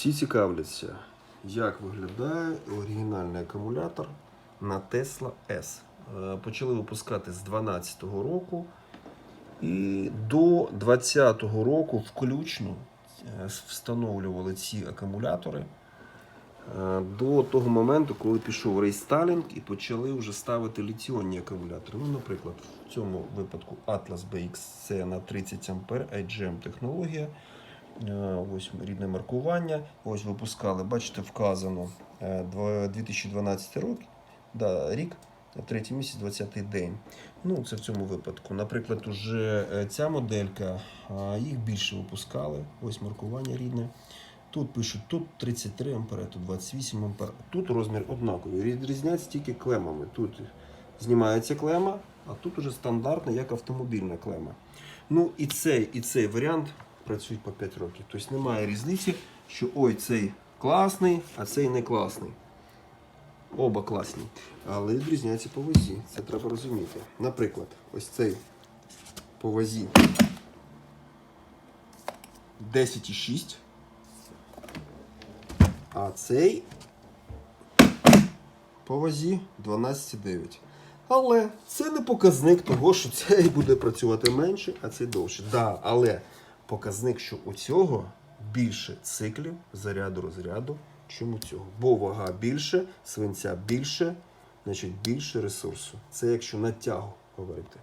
Всі цікавляться, як виглядає оригінальний акумулятор на Tesla S. Е, Почали випускати з 2012 року і до 2020 року включно е, встановлювали ці акумулятори е, до того моменту, коли пішов рейсталінг і почали вже ставити літіонні акумулятори. Ну, наприклад, в цьому випадку Atlas BX це на 30 А IGM технологія. Е, Ось рідне маркування. Ось випускали, бачите, вказано е, 2012 рік, да, рік, третій місяць, 20 день. Ну, це в цьому випадку. Наприклад, уже е, ця моделька, їх більше випускали. Ось маркування рідне. Тут пишуть, тут 33 ампера, тут 28 ампер. Тут розмір однаковий. Відрізняється тільки клемами. Тут знімається клема, а тут уже стандартна, як автомобільна клема. Ну і цей, і цей варіант працюють по 5 років. Тобто немає різниці, що ой, цей класний, а цей не класний. Оба класні. Але відрізняються по вазі. Це треба розуміти. Наприклад, ось цей по вазі 10,6. А цей по вазі 12,9. Але це не показник того, що цей буде працювати менше, а цей довше. Да, але показник, що у цього більше циклів заряду розряду, чим у цього. Бо вага більше, свинця більше, значить більше ресурсу. Це якщо на тягу говорити.